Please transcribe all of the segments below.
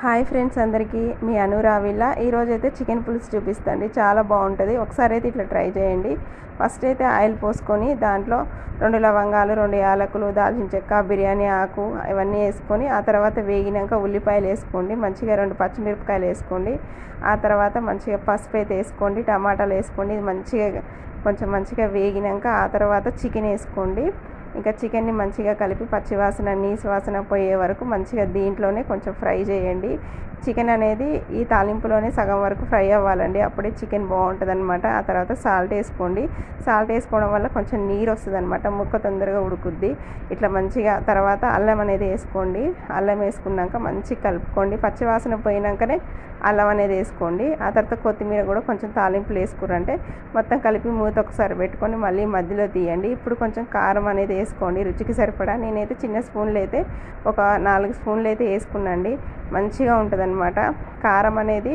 Hi friends అందరికీ మీ అనురావిల్ల ఈరోజు అయితే చికెన్ పులుసు చూపిస్తండి. చాలా బాగుంటుంది. ఒకసారి అయితే ఇట్లా ట్రై చేయండి. ఫస్ట్ అయితే ఆయిల్ పోసుకొని దాంట్లో రెండు లవంగాలు రెండు యాలకులు దాల్చిన చెక్క బిర్యానీ ఆకు ఇవన్నీ వేసుకొని ఆ తర్వాత వేగినాక ఉల్లిపాయలు వేసుకోండి. మంచిగా రెండు పచ్చిమిరపకాయలు వేసుకోండి. ఆ తర్వాత మంచిగా పసుపు అయితే వేసుకోండి. టమాటాలు వేసుకోండి. మంచిగా కొంచెం మంచిగా వేగినాక ఆ తర్వాత చికెన్ వేసుకోండి. ఇంకా చికెన్ని మంచిగా కలిపి పచ్చివాసన నీసు వాసన పోయే వరకు మంచిగా దీంట్లోనే కొంచెం ఫ్రై చేయండి. చికెన్ అనేది ఈ తాలింపులోనే సగం వరకు ఫ్రై అవ్వాలండి. అప్పుడే చికెన్ బాగుంటుంది అనమాట ఆ తర్వాత సాల్ట్ వేసుకోండి. సాల్ట్ వేసుకోవడం వల్ల కొంచెం నీరు వస్తుంది అనమాట ముక్క తొందరగా ఉడుకుద్ది. ఇట్లా మంచిగా తర్వాత అల్లం అనేది వేసుకోండి. అల్లం వేసుకున్నాక మంచిగా కలుపుకోండి. పచ్చివాసన పోయినాకనే అల్లం అనేది వేసుకోండి. ఆ తర్వాత కొత్తిమీర కూడా కొంచెం తాలింపులు వేసుకురంటే మొత్తం కలిపి మూత ఒకసారి పెట్టుకొని మళ్ళీ మధ్యలో తీయండి. ఇప్పుడు కొంచెం కారం అనేది వేసుకోండి. రుచికి సరిపడా నేనైతే చిన్న స్పూన్లు అయితే ఒక నాలుగు స్పూన్లు అయితే వేసుకున్నాండి. మంచిగా ఉంటుందన్నమాట. కారం అనేది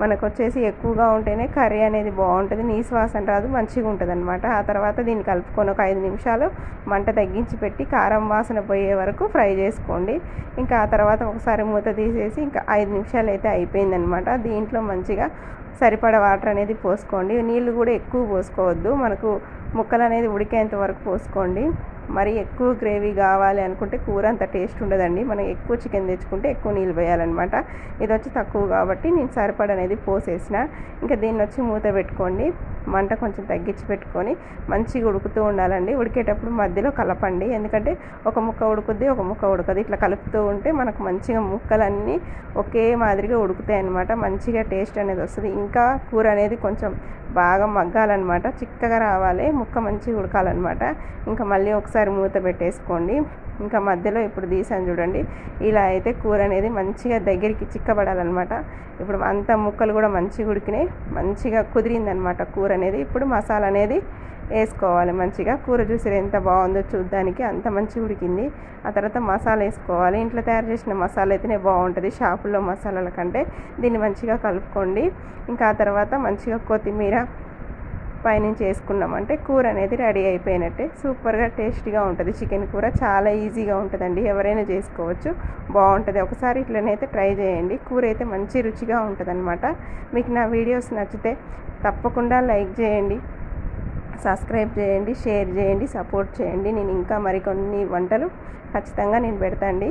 మనకు వచ్చేసి ఎక్కువగా ఉంటేనే కర్రీ అనేది బాగుంటుంది. నీసు వాసన రాదు మంచిగా ఉంటుంది అనమాట ఆ తర్వాత దీన్ని కలుపుకొని ఒక ఐదు నిమిషాలు మంట తగ్గించి పెట్టి కారం వాసన పోయే వరకు ఫ్రై చేసుకోండి. ఇంకా ఆ తర్వాత ఒకసారి మూత తీసేసి ఇంకా ఐదు నిమిషాలు అయితే అయిపోయిందనమాట దీంట్లో మంచిగా సరిపడ వాటర్ అనేది పోసుకోండి. నీళ్ళు కూడా ఎక్కువ పోసుకోవద్దు. మనకు ముక్కలు అనేది ఉడికేంత వరకు పోసుకోండి. మరి ఎక్కువ గ్రేవీ కావాలి అనుకుంటే కూర అంత టేస్ట్ ఉండదండి. మనం ఎక్కువ చికెన్ తెచ్చుకుంటే ఎక్కువ నీళ్ళు వేయాలన్నమాట ఇది వచ్చి తక్కువ కాబట్టి నేను సరిపడ అనేది పోసేసిన. ఇంకా దీన్ని వచ్చి మూత పెట్టుకోండి. మంట కొంచెం తగ్గించి పెట్టుకొని మంచిగా ఉడుకుతూ ఉండాలండి. ఉడికేటప్పుడు మధ్యలో కలపండి. ఎందుకంటే ఒక ముక్క ఉడుకుద్ది ఒక ముక్క ఉడకదు. ఇట్లా కలుపుతూ ఉంటే మనకు మంచిగా ముక్కలన్నీ ఒకే మాదిరిగా ఉడుకుతాయి అనమాట మంచిగా టేస్ట్ అనేది వస్తుంది. ఇంకా కూర అనేది కొంచెం బాగా మగ్గాలన్నమాట. చిక్కగా రావాలి. ముక్క మంచిగా ఉడకాలన్నమాట. ఇంకా మళ్ళీ ఒకసారి మూత పెట్టేసుకోండి. ఇంకా మధ్యలో ఇప్పుడు తీసాను చూడండి. ఇలా అయితే కూర అనేది మంచిగా దగ్గరికి చిక్కబడాలన్నమాట. ఇప్పుడు అంత ముక్కలు కూడా మంచిగా ఉడికినాయి. మంచిగా కుదిరిందనమాట కూర అనేది. ఇప్పుడు మసాలా అనేది వేసుకోవాలి మంచిగా. కూర చూసారు ఎంత బాగుందో చూడ్డానికి అంత మంచి ఉడికింది. ఆ తర్వాత మసాలా వేసుకోవాలి. ఇంట్లో తయారు చేసిన మసాలా అయితేనే బాగుంటుంది. షాపుల్లో మసాలాల కంటే దీన్ని మంచిగా కలుపుకోండి. ఇంకా ఆ తర్వాత మంచిగా కొత్తిమీర పైనుంచి వేసుకున్నామంటే కూర అనేది రెడీ అయిపోయినట్టే. సూపర్గా టేస్టీగా ఉంటుంది. చికెన్ కూర చాలా ఈజీగా ఉంటుందండి. ఎవరైనా చేసుకోవచ్చు. బాగుంటుంది. ఒకసారి ఇట్లనైతే ట్రై చేయండి. కూర అయితే మంచి రుచిగా ఉంటుంది మీకు నా వీడియోస్ నచ్చితే తప్పకుండా లైక్ చేయండి. సబ్స్క్రైబ్ చేయండి షేర్ చేయండి సపోర్ట్ చేయండి. నేను ఇంకా మరికొన్ని వంటలు ఖచ్చితంగా నేను పెడతాండి.